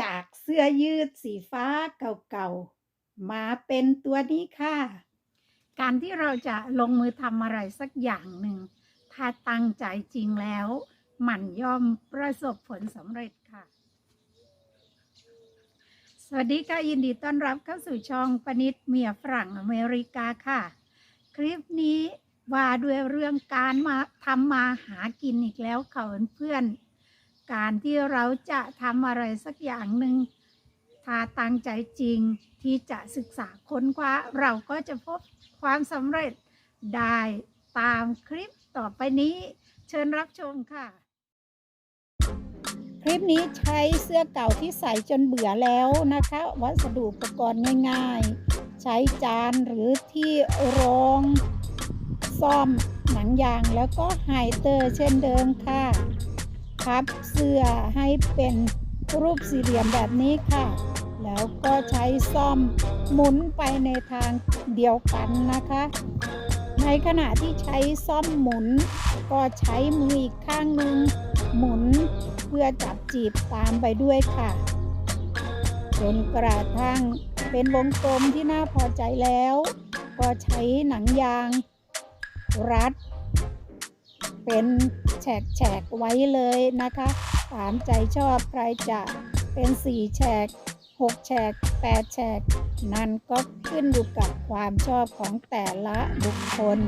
จากเสื้อยืดสีฟ้าเก่าๆ มาเป็นตัวนี้ค่ะ การที่เราจะลงมือทำอะไรสักอย่างหนึ่ง ถ้าตั้งใจจริงแล้ว มันย่อมประสบผลสำเร็จค่ะ สวัสดีค่ะ ยินดีต้อนรับเข้าสู่ช่องปนิดเมียฝรั่งอเมริกาค่ะ คลิปนี้ว่าด้วยเรื่องการมาทำมาหากินอีกแล้วค่ะเพื่อนๆ การที่เราจะทำอะไรสักอย่างหนึ่งถ้าตั้งใจจริงที่จะศึกษาค้นคว้า เราก็จะพบความสำเร็จได้ตามคลิปต่อไปนี้ เชิญรับชมค่ะ คลิปนี้ใช้เสื้อเก่าที่ใส่จนเบื่อแล้วนะคะ วัสดุอุปกรณ์ง่าย ๆ ใช้จานหรือที่รองซ่อมหนังยางแล้วก็ไฮเตอร์เช่นเดิมค่ะ พับเสื้อให้เป็นรูปสี่เหลี่ยมแบบนี้ค่ะ แล้วก็ใช้ซ่อมหมุนไปในทางเดียวกันนะคะ ในขณะที่ใช้ซ่อมหมุน ก็ใช้มืออีกข้างหนึ่งหมุนเพื่อจับจีบตามไปด้วยค่ะ จนกระทั่งเป็นวงกลมที่น่าพอใจแล้ว ก็ใช้หนังยาง รัด เป็น แฉกๆไว้เลยนะคะตามใจชอบใครจะเป็นสี่แฉกหกแฉกแปดแฉกนั่นก็ขึ้นอยู่กับความชอบของแต่ละบุคคล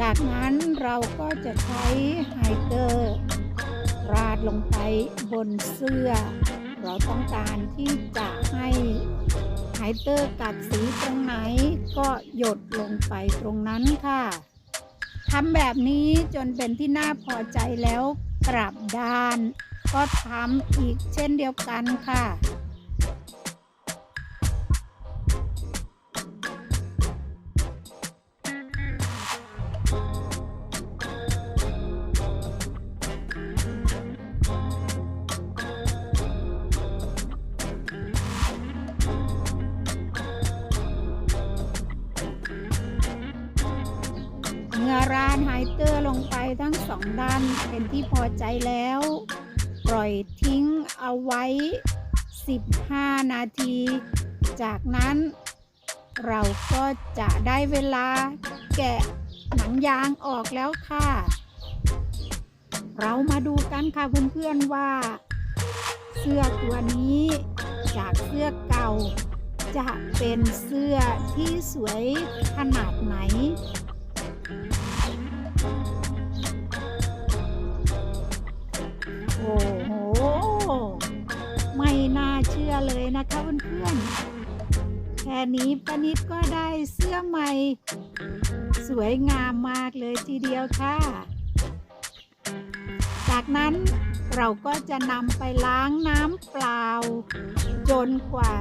จากนั้นเราก็จะใช้ไฮเกอร์ราดลงไปบนเสื้อ เราต้องการที่จะให้ ไฮเตอร์กัดสีตรงไหนก็หยดลงไปตรงนั้นค่ะทำแบบนี้จนเป็นที่น่าพอใจแล้วกลับด้าน ก็ทำอีกเช่นเดียวกันค่ะ เมื่อร้านไฮเตอร์ลงไปทั้งสองด้านเป็นที่พอใจแล้ว ปล่อยทิ้งเอาไว้ 15 นาที จากนั้นเราก็จะได้เวลาแกะหนังยางออกแล้วค่ะ เรามาดูกันค่ะเพื่อนๆว่า เสื้อตัวนี้จากเสื้อเก่า จะเป็นเสื้อที่สวยขนาดไหน โอ้โห ไม่น่าเชื่อเลยนะคะเพื่อนๆ แค่นี้ปานิดก็ได้เสื้อใหม่ สวยงามมากเลยทีเดียวค่ะ จากนั้นเราก็จะนำไปล้างน้ำเปล่า จนกว่า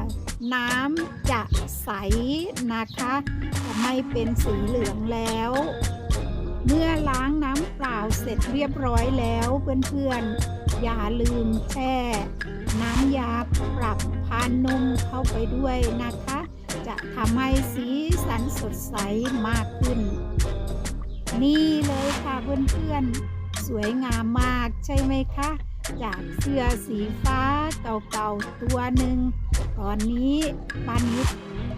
น้ำจะใสนะคะ จะไม่เป็นสีเหลืองแล้ว เมื่อล้างน้ำเปล่าเสร็จเรียบร้อยแล้วเพื่อนๆ อย่าลืมแช่น้ำยาปรับพานนมเข้าไปด้วยนะคะ จะทำให้สีสันสดใสมากขึ้น นี่เลยค่ะเพื่อนๆ สวยงามมากใช่ไหมคะ จากเสื้อสีฟ้าเก่าๆตัวหนึ่ง ตอนนี้ปานิด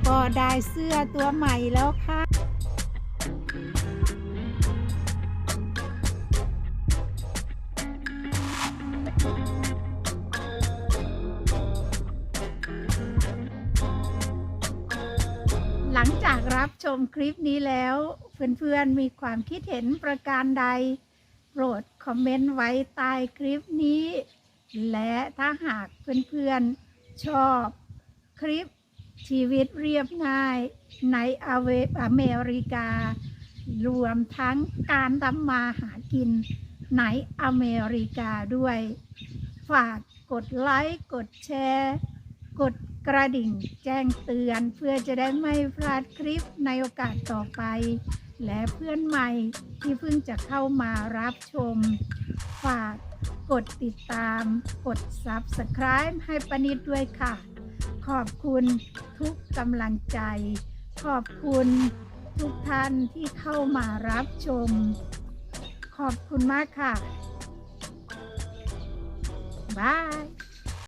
ก็ได้เสื้อตัวใหม่แล้วค่ะหลังจากรับชมคลิปนี้แล้ว เพื่อนๆมีความคิดเห็นประการใด ปรดคอมเมนต์ไว้ใต้คลิปนี้ และถ้าหากเพื่อนๆชอบคลิปชีวิตเรียบง่ายในอเวอเมริกา รวมทั้งการทำมาหากินในอเมริกาด้วย ฝากกดไลค์ กดแชร์ กดกระดิ่งแจ้งเตือนเพื่อจะได้ไม่พลาดคลิปในโอกาสต่อไป และเพื่อนใหม่ ที่เพิ่งจะเข้ามารับชม ฝากกดติดตาม กด Subscribe ให้ปนิดด้วยค่ะ ขอบคุณทุกกำลังใจ ขอบคุณทุกท่านที่เข้ามารับชม ขอบคุณมากค่ะบาย